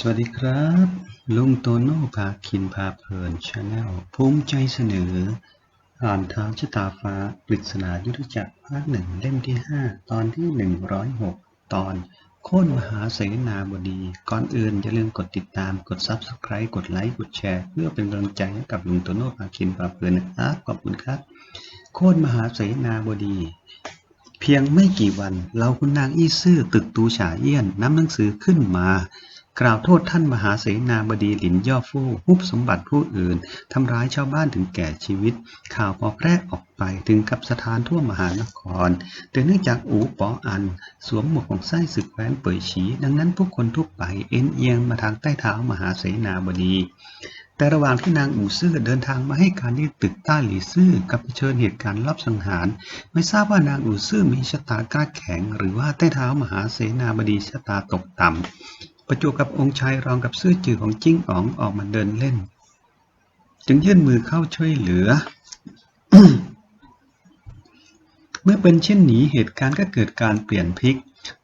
สวัสดีครับ ลุงโตโน่พาคินพาเพลินชาแนลภูมิใจเสนอ อ่านท้าชะตาฟ้าปริศนายุทธจักรภาคหนึ่งเล่มที่ห้าตอนที่หนึ่งร้อยหกตอน โค่นมหาเสนาบดี ก่อนอื่นอย่าลืมกดติดตามกด Subscribe กดไลค์กดแชร์ เพื่อเป็นกำลังใจให้กับลุงโตโน่พาคินพาเพลินนะครับขอบคุณครับ โค่นมหาเสนาบดีเพียงไม่กี่วัน เราคุณนางอี้ซื่อตึกตูฉาเอี้ยนนำหนังสือขึ้นมา กล่าวโทษท่านมหาเสนาบดีหลินย่อฟู่ฮุบสมบัติผู้อื่น ทำร้ายชาวบ้านถึงแก่ชีวิต ข่าวพอแพร่ออกไปถึงกับสถานทั่วมหานคร แต่เนื่องจากอูปออัน สวมหมวกของไส้ศึกแว้นเป่ยฉี ดังนั้นผู้คนทั่วไปเอ็นเอียงมาทางใต้เท้ามหาเสนาบดีแต่ระหว่างที่นางอู่ซื่อเดินทางมาให้การที่ตึกต้าหลีซื่อกับเผชิญเหตุการณ์ลอบสังหาร ไม่ทราบว่านางอู่ซื่อมีชะตากล้าแข็ง หรือว่าใต้เท้ามหาเสนาบดีชะตาตกต่ำ ประจวบกับองค์ชายรองกับซื่อจือของจิ้งอ๋องออกมาเดินเล่น จึงยื่นมือเข้าช่วยเหลือ เมื่อเป็นเช่นนี้เหตุการณ์ก็เกิดการเปลี่ยนพลิก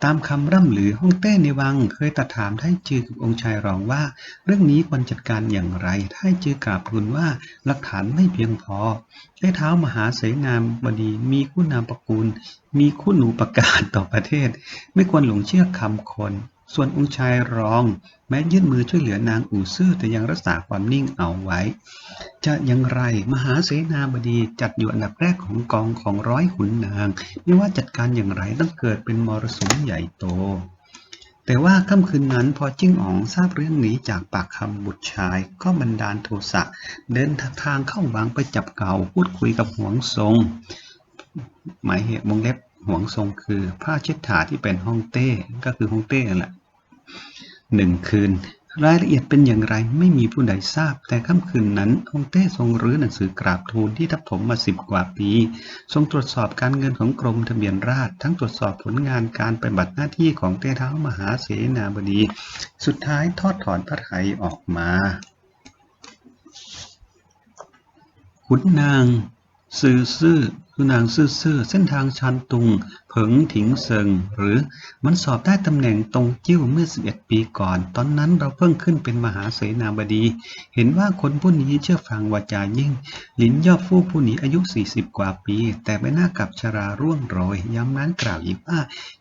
ตามคำร่ำลือฮ่องเต้ในวังเคยตัดถามไทจือกับองค์ชายรองว่า เรื่องนี้ควรจัดการอย่างไรไทจือกราบทูลว่าหลักฐานไม่เพียงพอได้เท้ามหาเสนามบดีมีคุณนามประกูล มีคุณูประกาศต่อประเทศ ไม่ควรหลงเชื่อคำคน ส่วนองชายรอง แม้ยื่นมือช่วยเหลือนางอู่ซื่อแต่ยังรักษาความนิ่งเอาไว้ จะอย่างไรมหาเสนาบดีจัดอยู่อันดับแรกของกองของร้อยขุนนาง ไม่ว่าจัดการอย่างไรต้องเกิดเป็นมรสุมใหญ่โต แต่ว่าค่ำคืนนั้นพอจิ้งอ๋องทราบเรื่องนี้จากปากคำบุตรชาย ก็บันดาลโทสะเดินทางเข้าวังไปจับเก่าพูดคุยกับหวงทรงหมายเหตุวงเล็บ หวงทรงคือผ้าเช็ดขาที่เป็นฮ่องเต้ก็คือฮ่องเต้นั่นแหละหนึ่งคืน รายละเอียดเป็นอย่างไรไม่มีผู้ใดทราบ แต่ค่ำคืนนั้นฮ่องเต้ทรงรื้อหนังสือกราบทูลที่ทับถมมาสิบกว่าปี ทรงตรวจสอบการเงินของกรมทะเบียนราษฎรทั้งตรวจสอบผลงานการปฏิบัติหน้าที่ของเต้เท้ามหาเสนาบดี สุดท้ายทอดถอนพระไถยออกมาขุนนาง ซื่อซื่อคือนางซื่อซื่อเส้นทางชันตุง เผิงถิงเซิง หรือมันสอบได้ตำแหน่งตรงจิ้วเมื่อ 11 ปีก่อน ตอนนั้นเราเพิ่งขึ้นเป็นมหาเสนาบดี เห็นว่าคนผู้นี้เชื่อฟังวาจายิ่ง หลินย่อฟู่ผู้นี้อายุ 40 กว่าปี แต่ไม่น่ากับชราร่วงโรย ย้ำนั้นกล่าวอีกว่า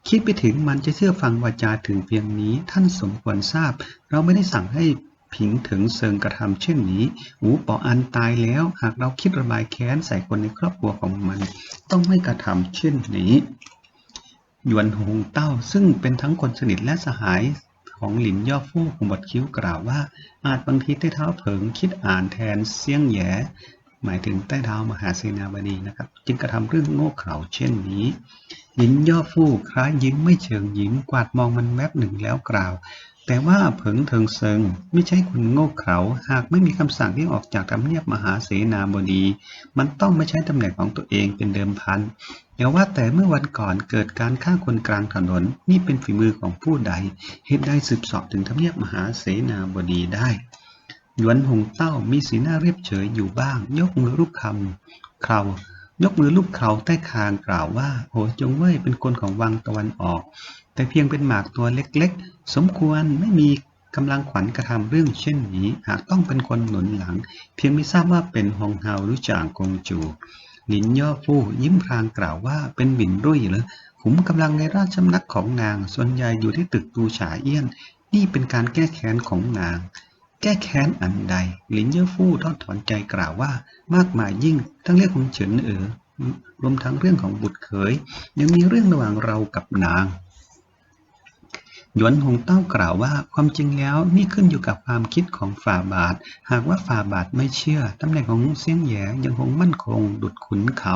คิดไปถึงมันจะเชื่อฟังวาจาถึงเพียงนี้ ท่านสมควรทราบ เราไม่ได้สั่งให้ ผิงถึงเซิงกระทำเช่นนี้หูปออันตายแล้ว หากเราคิดระบายแค้นใส่คนในครอบครัวของมัน ต้องไม่กระทำเช่นนี้หยวนหงเต้าซึ่งเป็นทั้งคนสนิทและสหายของหลินย่อฟู่ขมวดคิ้วกล่าวว่า อาจบางทีใต้เท้าเผิงคิดอ่านแทนเสียงแย่หมายถึงใต้เท้ามหาเสนาบดีนะครับ จึงกระทำเรื่องโง่เขลาเช่นนี้หลินย่อฟู่คล้ายยิ้มไม่เชิงยิ้มกวาดมองมันแวบหนึ่งแล้วกล่าว แต่ว่าเผิงเทิงเซิงไม่ใช่คนโง่เขลาหากไม่มีคำสั่งที่ออกจากทำเนียบมหาเสนาบดี มันต้องไม่ใช้ตำแหน่งของตัวเองเป็นเดิมพันอย่าว่าแต่เมื่อวันก่อนเกิดการฆ่าคนกลางถนน นี่เป็นฝีมือของผู้ใด เหตุใดสืบสอบถึงทำเนียบมหาเสนาบดีได้หยวนหงเต้ามีสีหน้าเรียบเฉยอยู่บ้าง ยกมือรูปคำเครายกมือรูปเคราใต้คางกล่าวว่าโหจงเว่ยเป็นคนของวังตะวันออก แต่เพียงเป็นหมากตัวเล็กๆ สมควรไม่มีกำลังขวัญกระทำเรื่องเช่นนี้ หากต้องเป็นคนหนุนหลัง เพียงไม่ทราบว่าเป็นฮองเฮาหรือจางกงจูหลินย่อฟู่ยิ้มพรางกล่าวว่าเป็นหวินรุ่ยเหรอขุมกำลังในราชสำนักของนาง ส่วนใหญ่อยู่ที่ตึกตูฉาเอี้ยน นี่เป็นการแก้แค้นของนาง แก้แค้นอันใด หลินเย่อฟู่ทอดถอนใจกล่าวว่ามากมายยิ่งทั้งเรื่องของเฉินเอ๋อรวมทั้งเรื่องของบุตรเขย ยังมีเรื่องระหว่างเรากับนาง หยวนหงเต้ากล่าวว่า ความจริงแล้วนี่ขึ้นอยู่กับความคิดของฝ่าบาท หากว่าฝ่าบาทไม่เชื่อตำแหน่งของเซียงแหยยังคงมั่นคง ดุดขุนเขา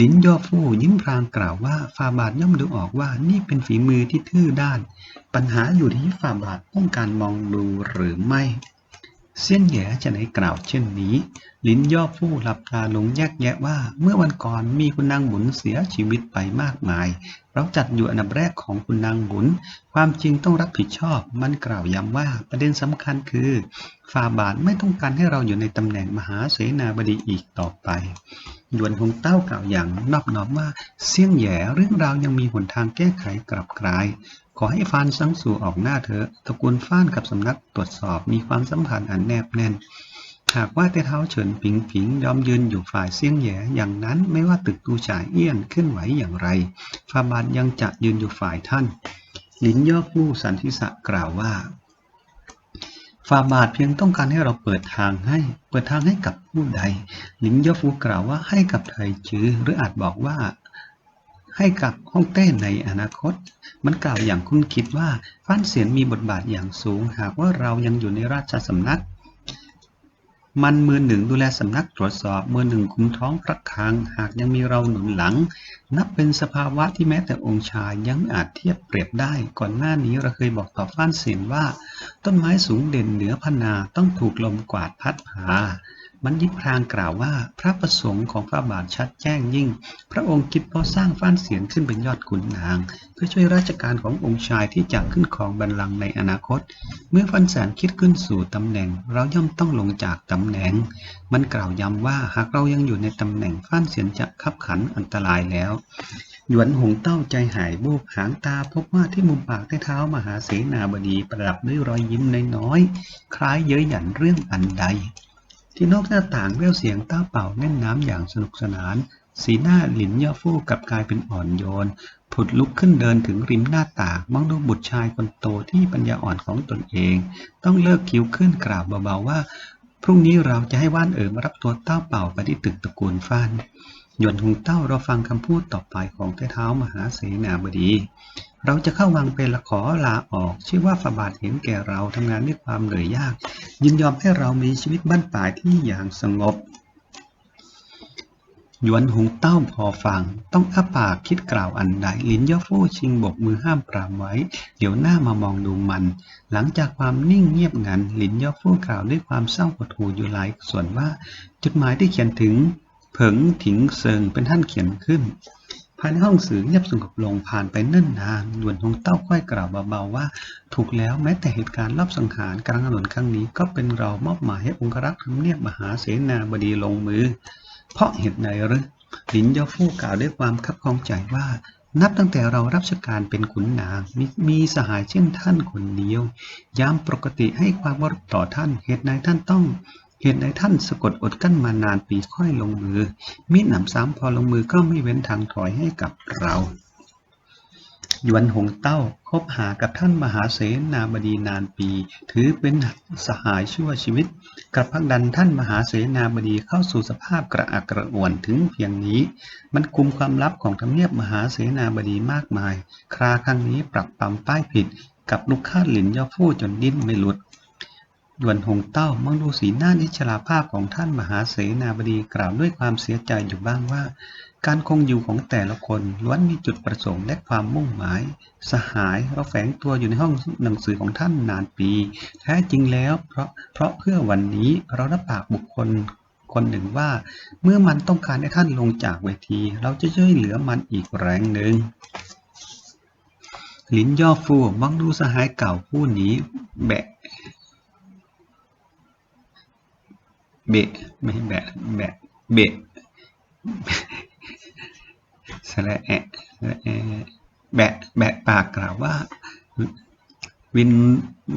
ลินย่อฟู่ยิ้มพรางกล่าวว่าฝ่าบาทย่อมดูออกว่านี่เป็นฝีมือที่ทื่อด้าน ปัญหาอยู่ที่ฝ่าบาทต้องการมองดูหรือไม่ เซียนแหย่จะไหนกล่าวเช่นนี้ ลิ้นย่อผู้หลับตาลงแยกแยะว่า เมื่อวันก่อนมีคุณนางหมุนเสียชีวิตไปมากมาย เราจัดอยู่อันดับแรกของคุณนางบุญความจริงต้องรับผิดชอบ มันกล่าวย้ำว่าประเด็นสำคัญคือฟาบาทไม่ต้องการให้เราอยู่ในตำแหน่งมหาเสนาบดีอีกต่อไปยวนหงเต้ากล่าวอย่างนอบน้อมว่าเสี่ยงแหย่เรื่องราวยังมีหนทางแก้ไขกลับกลาย ขอให้ฟานสังสู่ออกหน้าเถอะตระกูลฟ้านกับสำนักตรวจสอบมีความสัมพันธ์อันแนบแน่น หากว่าแต่เท้าเฉินผิงผิงยอมยืนอยู่ฝ่ายเสี่ยงแย่อย่างนั้นไม่ว่าตึกตูจ่ายเอี้ยนเคลื่อนไหวอย่างไรฟาบาทยังจะยืนอยู่ฝ่ายท่านหลินย่อผู้สันทิษะกล่าวว่าฟาบาทเพียงต้องการให้เราเปิดทางให้ เปิดทางให้กับผู้ใด หลินย่อฟูกล่าวว่าให้กับไทจือหรืออาจบอกว่า ให้กับฮ่องเต้ในอนาคต มันกล่าวอย่างคุ้นคิดว่าฟ้านเสียนมีบทบาทอย่างสูง หากว่าเรายังอยู่ในราชสำนัก มันมือหนึ่งดูแลสำนักตรวจสอบ มือหนึ่งคุมท้องพระคลัง หากยังมีเราหนุนหลัง นับเป็นสภาวะที่แม้แต่องค์ชายยังอาจเทียบเปรียบได้ ก่อนหน้านี้เราเคยบอกต่อฟ้านเสียนว่า ต้นไม้สูงเด่นเหนือพนาต้องถูกลมกวาดพัดพา มันยิบพรางกล่าวว่า พระประสงค์ของพระบาทชัดแจ้งยิ่ง พระองค์คิดเพราะสร้างฟ้านเสียนขึ้นเป็นยอดขุนนาง เพื่อช่วยราชการขององค์ชายที่จะขึ้นครองบัลลังก์ในอนาคต เมื่อฟันแสนคิดขึ้นสู่ตำแหน่ง เราย่อมต้องลงจากตำแหน่ง มันกล่าวย้ำว่าหากเรายังอยู่ในตำแหน่งฟ้านเสียนจะขับขันอันตรายแล้วหยวนหงเต้าใจหายบูบหางตาพบว่าที่มุมปากใต้เท้ามหาเสนาบดีประดับด้วยรอยยิ้มน้อยๆคล้ายเย้ยหยันเรื่องอันใด ที่นอกหน้าต่างแววเสียงต้าเป่าเล่นน้ำอย่างสนุกสนาน สีหน้าหลินย่อฟู่กับกลายเป็นอ่อนโยน ผุดลุกขึ้นเดินถึงริมหน้าต่างมองดูบุตรชายคนโตที่ปัญญาอ่อนของตนเอง ต้องเลิกคิ้วขึ้นกล่าวเบาๆว่า พรุ่งนี้เราจะให้ว่านเอ๋อมารับตัวเต้าเป่าไปที่ตึกตระกูลฟ้านหยวนหงเต้าเราฟังคำพูดต่อไปของเท้เท้ามหาเสนาบดี เราจะเข้าวังเป็นละขอลาออก ชื่อว่าฝาบาทเห็นแก่เราทำงานด้วยความเหนื่อยยาก ยินยอมให้เรามีชีวิตบ้านปลายที่อย่างสงบหยวนหงเต้าพอฟัง ต้องอ้าปากคิดกล่าวอันใด ลินย่อฟู่ชิงบกมือห้ามปรามไว้ เดี๋ยวหน้ามามองดูมัน หลังจากความนิ่งเงียบงัน ลินย่อฟู่กล่าวด้วยความเศร้าหดหู่อยู่หลายส่วนว่า จดหมายที่เขียนถึงเผิงถิงเซิงเป็นท่านเขียนขึ้น ภายในห้องสื่อเงียบสงบลงผ่านไปเนิ่นนานหยวนหงเต้าค่อยกล่าวเบาๆว่า ถูกแล้วแม้แต่เหตุการณ์รอบสังหารกลางถนนครั้งนี้ก็เป็นเรามอบหมายให้องครักษ์ทำเนียบมหาเสนาบดีลงมือ เพราะเหตุใดหรือหลินยอฟู่กล่าวด้วยความคับคองใจว่านับตั้งแต่เรารับราชการเป็นขุนนางมมีสหายเช่นท่านคนเดียว ยามปกติให้ความเคารพต่อท่านเหตุใดท่านต้อง เหตุใดท่านสะกดอดกั้นมานานปีค่อยลงมือ มิหนำซ้ำพอลงมือก็ไม่เว้นทางถอยให้กับเรายวนหงเต้าคบหากับท่านมหาเสนาบดีนานปี ถือเป็นสหายชั่วชีวิต กระพักดันท่านมหาเสนาบดีเข้าสู่สภาพกระอักกระอ่วนถึงเพียงนี้ มันคุมความลับของทำเนียบมหาเสนาบดีมากมาย คราครั้งนี้ปรับปรำป้ายผิด กับลูกค้าหลินย่อฟู่จนดิ้นไม่หลุด หยวนหงเต้ามองดูสีหน้านิชลาภาพของท่านมหาเสนาบดีกล่าวด้วยความเสียใจอยู่บ้างว่า การคงอยู่ของแต่ละคนล้วนมีจุดประสงค์และความมุ่งหมาย สหายเราแฝงตัวอยู่ในห้องหนังสือของท่านนานปี แท้จริงแล้ว เพราะเพราะเพื่อวันนี้เรารับปากบุคคลคนหนึ่งว่า เมื่อมันต้องการให้ท่านลงจากเวที เราจะช่วยเหลือมันอีกแรงหนึ่งลินย่อฟูมองดูสหายเก่าผู้นี้แบะ เบะไม่ใช่แบะแบะเบะสระแอะสระแอะแบะแบะปากกล่าวว่า วิน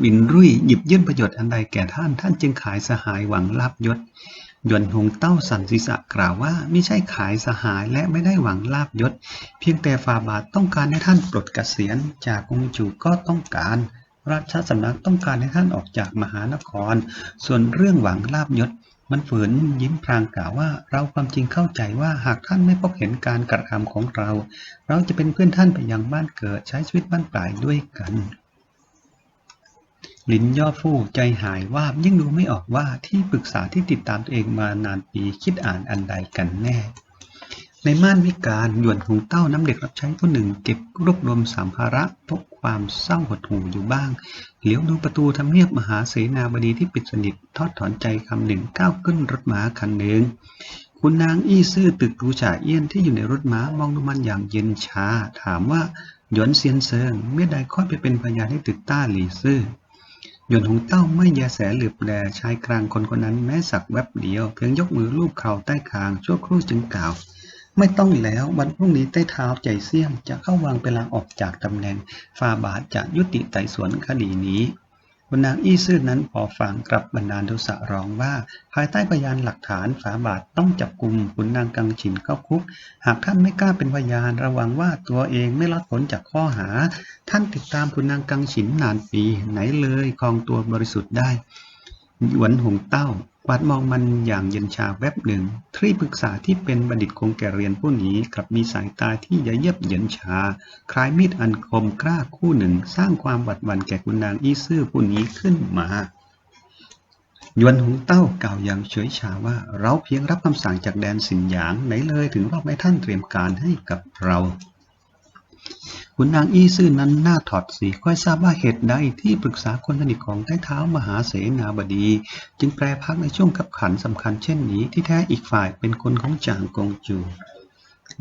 วินรุ่ยหยิบยื่นประโยชน์อันใดแก่ท่าน ท่านจึงขายสหายหวังลาบยศยวนหงเต้าสันศีษะกล่าวว่าไม่ใช่ขายสหายและไม่ได้หวังลาบยศ เพียงแต่ฟาบาทต้องการให้ท่านปลดเกษียณจากองค์จูก็ต้องการ ราชสำนักต้องการให้ท่านออกจากมหานคร ส่วนเรื่องหวังลาบยศ มันฝืนยิ้มพรางกล่าวว่าเราความจริงเข้าใจว่าหากท่านไม่พบเห็นการกระทำของเรา เราจะเป็นเพื่อนท่านไปยังบ้านเกิดใช้ชีวิตบ้านปลายด้วยกันลินย่อฟู่ใจหายว่าบยิ่งดูไม่ออกว่าที่ปรึกษาที่ติดตามตัวเองมานานปีคิดอ่านอันใดกันแน่ ในม่านวิการหยวนหงเต้าน้ำเด็กรับใช้ผู้หนึ่ง เก็บรวบรวมสัมภาระพบความเศร้าหดหู่อยู่บ้าง เหลียวดูประตูทำเนียบมหาเสนาบดีที่ปิดสนิททอดถอนใจคำหนึ่งก้าวขึ้นรถม้าคันหนึ่งคุณนางอี้ซื่อตึกตูฉาเอี้ยนที่อยู่ในรถม้ามองดูมันอย่างเย็นชา ถามว่าหยวนเซียนเซิงเมื่อใดค่อยไปเป็นพยานให้ตึกต้าหลีซื่อหยวนหงเต้าไม่แยแสเหลือบแลชายกลางคนคนนั้นแม้สักแวบเดียว เพียงยกมือลูบเข่าใต้คางชั่วครู่จึงกล่าว ไม่ต้องแล้ววันพรุ่งนี้ใต้เท้าใจเสี่ยม จะเข้าวางเวลาออกจากตำแหน่งฟาบาทจะยุติไต่สวนคดีนี้คุณนางอี้ซื่อนั้นพอฟังกลับบันดาลโทสะร้องว่า ภายใต้พยานหลักฐานฝาบาทต้องจับกลุ่มขุนนางกังฉินเข้าคุก หากท่านไม่กล้าเป็นพยานระวังว่าตัวเองไม่รอดพ้นจากข้อหา ท่านติดตามขุนนางกังฉินนานปีไหนเลยคลองตัวบริสุทธิ์ได้หวนหงเต้า กวาดมองมันอย่างเย็นชาแวบหนึ่งที่ปรึกษาที่เป็นบัณฑิตคงแก่เรียนผู้นี้กลับมีสายตาที่ยะเยียบเย็นชา คล้ายมีดอันคมกล้าคู่หนึ่ง สร้างความหวัดหวั่นแก่คุณนางอี้ซื่อผู้นี้ขึ้นมายวนหงเต้ากล่าวอย่างเฉยชาว่า เราเพียงรับคำสั่งจากแดนสินหยางไหนเลยถึงรอบให้ท่านเตรียมการให้กับเรา ขุนนางอี้ซื่อนั้นหน้าถอดสีค่อยทราบว่าเหตุใดที่ปรึกษาคนสนิทของใต้เท้ามหาเสนาบดี จึงแปรพักในช่วงขับขันสำคัญเช่นนี้ที่แท้อีกฝ่ายเป็นคนของจางกงจู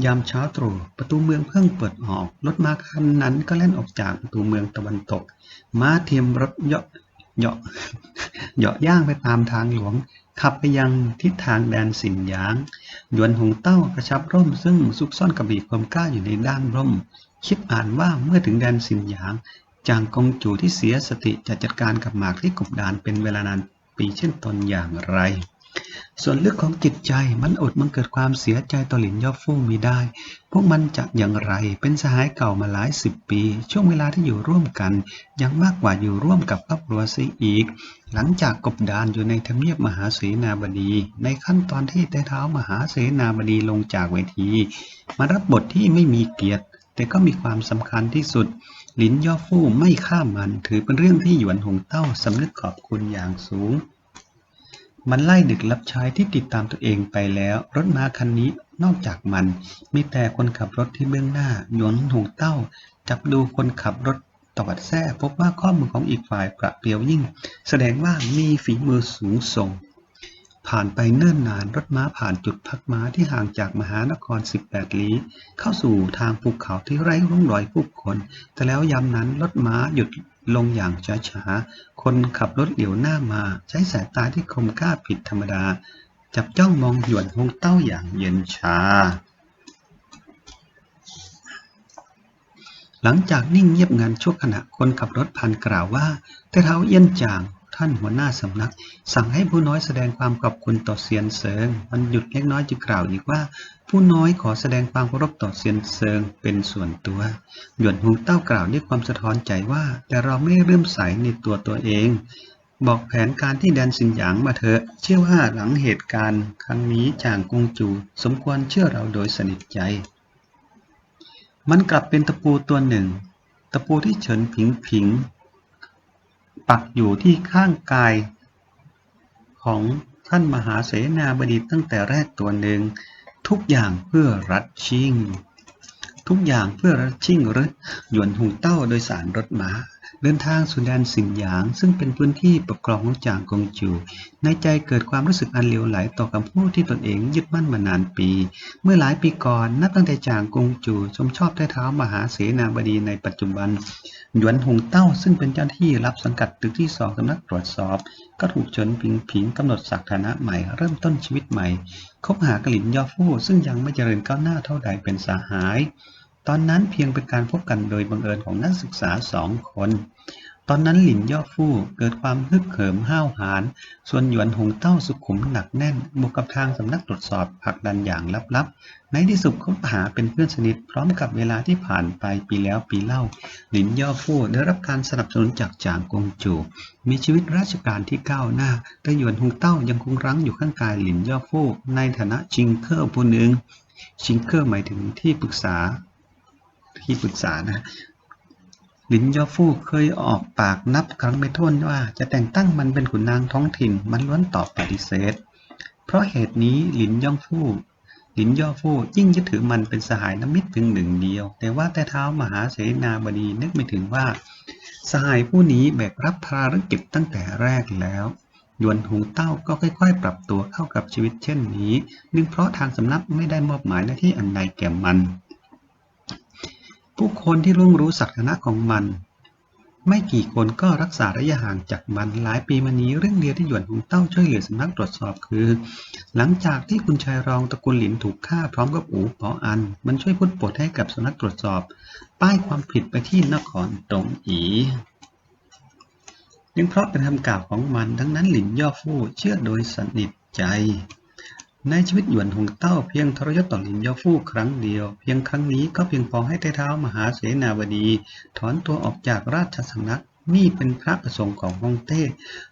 ยามเช้าตรู่ประตูเมืองเพิ่งเปิดออกรถม้าคันนั้นก็เล่นออกจากประตูเมืองตะวันตก ม้าเทียมรถเหาะเหาะเหาะย่างไปตามทางหลวง ขับไปยังทิศทางแดนสินยาง ยวนหงเต้ากระชับร่มซึ่งซุกซ่อนกระบี่ความกล้าอยู่ในด้านร่ม คิดอ่านว่าเมื่อถึงแดนสินหยาง จางกงจูที่เสียสติจะจัดการกับหมากที่กบดานเป็นเวลานานปีเช่นตนอย่างไร ส่วนลึกของจิตใจมันอดมันเกิดความเสียใจต่อหลินย่อฟู่มีได้ พวกมันจะอย่างไรเป็นสหายเก่ามาหลายสิบปี ช่วงเวลาที่อยู่ร่วมกัน ยังมากกว่าอยู่ร่วมกับครอบครัวเสียอีก หลังจากกบดานอยู่ในทำเนียบมหาเสนาบดี ในขั้นตอนที่ใต้เท้ามหาเสนาบดีลงจากเวที มารับบทที่ไม่มีเกียรติ แต่ก็มีความสำคัญที่สุด หลินย่อฟู่ไม่ฆ่ามัน ถือเป็นเรื่องที่หยวนหงเต้าสำนึกขอบคุณอย่างสูง มันไล่ดึกรับใช้ที่ติดตามตัวเองไปแล้ว รถม้าคันนี้นอกจากมัน มีแต่คนขับรถที่เบื้องหน้าหยวนหงเต้า จับดูคนขับรถตวัดแท้พบว่าข้อมือของอีกฝ่ายประเปรียวยิ่ง แสดงว่ามีฝีมือสูงส่ง ผ่านไปเนิ่นนานรถม้าผ่านจุดพักม้าที่ห่างจากมหานคร 18 ลี้ เข้าสู่ทางภูเขาที่ไร้ร่องรอยผู้คน แต่แล้วยามนั้นรถม้าหยุดลงอย่างช้าๆ คนขับรถเหลียวหน้ามาใช้สายตาที่คมกล้าผิดธรรมดา จับจ้องมองหยวนหงเต้าอย่างเย็นชา หลังจากนิ่งเงียบงันชั่วขณะคนขับรถพันกล่าวว่าแต่เท้าเอี้ยนจาง ท่านหัวหน้าสำนัก สั่งให้ผู้น้อยแสดงความขอบคุณต่อเซียนเซิงมันหยุดเล็กน้อยจึงกล่าวอีกว่า ผู้น้อยขอแสดงความเคารพต่อเซียนเซิงเป็นส่วนตัว หยวนหงเต้ากล่าวด้วยความสะท้อนใจว่า แต่เราไม่เริ่อมใสในตัวตัวเอง บอกแผนการที่แดนสินหยางมาเถอะ เชื่อว่าหลังเหตุการณ์ ครั้งนี้จางกงจู สมควรเชื่อเราโดยสนิทใจ มันกลับเป็นตะปูตัวหนึ่ง ตะปูที่เฉินผิงผิง ปักอยู่ที่ข้างกาย ของท่านมหาเสนาบดีตั้งแต่แรกตัวหนึ่ง ทุกอย่างเพื่อรัดชิงทุกอย่างเพื่อรัดชิงหรือหยวนหูเต้าโดยสารรถม้า เดินทางสู่แดนสินหยาง ซึ่งเป็นพื้นที่ปกครองของจางกงจู ในใจเกิดความรู้สึกอันเลวไหลต่อคำพูดที่ตนเองยึดมั่นมานานปี เมื่อหลายปีก่อนนับตั้งแต่จางกงจูชมชอบใต้เท้ามหาเสนาบดีในปัจจุบัน หยวนหงเต้าซึ่งเป็นเจ้าหน้าที่รับสังกัดตึกที่สองสำนักตรวจสอบ ก็ถูกเฉินผิงผิงกำหนดศักฐานะใหม่เริ่มต้นชีวิตใหม่ คบหากลินยอฟู่ซึ่งยังไม่เจริญก้าวหน้าเท่าใดเป็นสาหาย ตอนนั้นเพียงเป็นการพบกันโดยบังเอิญของนักศึกษาสองคน ตอนนั้นหลินย่อฟู่เกิดความฮึกเหิมห้าวหาญ ส่วนหยวนหงเต้าสุขุมหนักแน่น บวกกับทางสำนักตรวจสอบผลักดันอย่างลับๆ ในที่สุดคบหาเป็นเพื่อนสนิทพร้อมกับเวลาที่ผ่านไปปีแล้วปีเล่า หลินย่อฟู่ได้รับการสนับสนุนจากจางกงจู มีชีวิตราชการที่ก้าวหน้า แต่หยวนหงเต้ายังคงรั้งอยู่ข้างกายหลินย่อฟู่ในฐานะชิงเคอร์ผู้หนึ่งชิงเคอร์หมายถึงที่ปรึกษา ที่ปรึกษานะหลินย่อฟู่เคยออกปากนับครั้งไม่ถ้วนว่า จะแต่งตั้งมันเป็นขุนนางท้องถิ่นมันล้วนตอบปฏิเสธ เพราะเหตุนี้หลินย่องฟู่หลินย่อฟู่ยิ่งยึดถือมันเป็นสหายน้ำมิตรถึงหนึ่งเดียว แต่ว่าแต่เท้ามหาเสนาบดีนึกไม่ถึงว่า สหายผู้นี้แบกรับภารกิจตั้งแต่แรกแล้วยวนหงเต้าก็ค่อยๆ ปรับตัวเข้ากับชีวิตเช่นนี้เนื่องเพราะทางสำนักไม่ได้มอบหมายหน้าที่อันใดแก่มัน ผู้คนที่ร่วงรู้ศักนะของมัน ไม่กี่คนก็รักษาระยะห่างจากมันหลายปีมานี้เรื่องเดียวที่หยวนหงเต้าช่วยเหลือสำนักตรวจสอบคือ หลังจากที่คุณชายรองตระกูลหลินถูกฆ่าพร้อมกับอู๋ปออัน มันช่วยพูดปลดให้กับสำนักตรวจสอบ ป้ายความผิดไปที่นครตงอีเนื่องเพราะเป็นคำกล่าวของมันดังนั้นหลินย่อฟู่เชื่อโดยสนิทใจ ในชีวิตหยวนหงเต้าเพียงทรยศต่อหลินย่อฟู่ครั้งเดียว เพียงครั้งนี้ก็เพียงพอให้ไต้เท้ามหาเสนาบดี ถอนตัวออกจากราชสำนักนี่เป็นพระประสงค์ของฮ่องเต้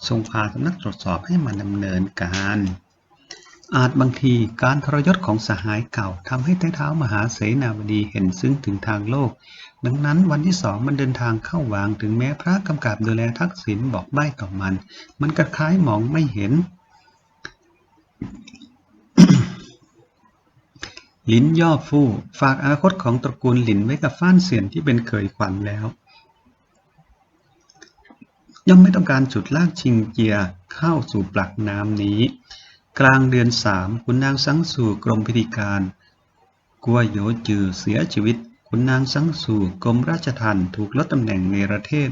ทรงพาสำนักตรวจสอบให้มันดำเนินการ อาจบางทีการทรยศของสหายเก่าทำให้ไต้เท้ามหาเสนาบดีเห็นซึ้งถึงทางโลก ดังนั้นวันที่สองมันเดินทางเข้าวางถึงแม้พระกำกับดูแลทักษิณบอกใบ้ต่อมัน มันก็คล้ายมองไม่เห็น ลินย่อฟู่ฝากอนาคตของตระกูลหลินไว้กับฟ้านเสียนที่เป็นเคยขวัญแล้ว ย่อมไม่ต้องการจุดลากชิงเจียร์เข้าสู่ปลักน้ำนี้ กลางเดือนสามคุณนางสังสู่กรมพิธีการกัวโยจือเสียชีวิต คุณนางสังสู่กรมราชทัณฑ์ถูกลดตำแหน่งในประเทศ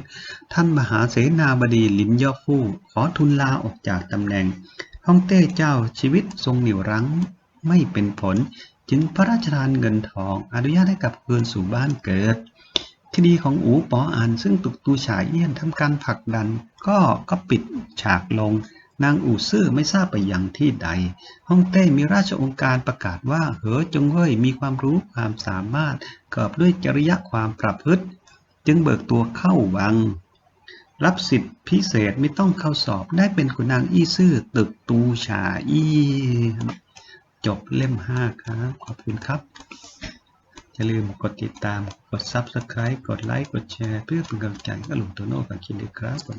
ท่านมหาเสนาบดีลินย่อฟู่ขอทุนลาออกจากตำแหน่งฮ่องเต้เจ้าชีวิตทรงเหนี่ยวรั้งไม่เป็นผล จึงพระราชทานเงินทองอนุญาตให้กลับคืนสู่บ้านเกิด คดีของอูปออานซึ่งตุกตูฉายเอี้ยนทำการผลักดันก็ก็ปิดฉากลง นางอู่ซื่อไม่ทราบไปยังที่ใดฮ่องเต้มีราชองค์การประกาศว่าเหอจงเว่ยมีความรู้ความสามารถกอบด้วยจริยะความประพฤติ จึงเบิกตัวเข้าวังรับสิทธิพิเศษไม่ต้องเข้าสอบได้เป็นขุนนางอี้ซื่อตึกตูฉาอี้ จบเล่มห้าครับ ขอบคุณครับ อย่าลืมกดติดตาม กด Subscribe กดไลค์ กดแชร์ เพื่อเป็นกำลังใจให้กับหลวงโตโน่กับคิดด้วยครับผม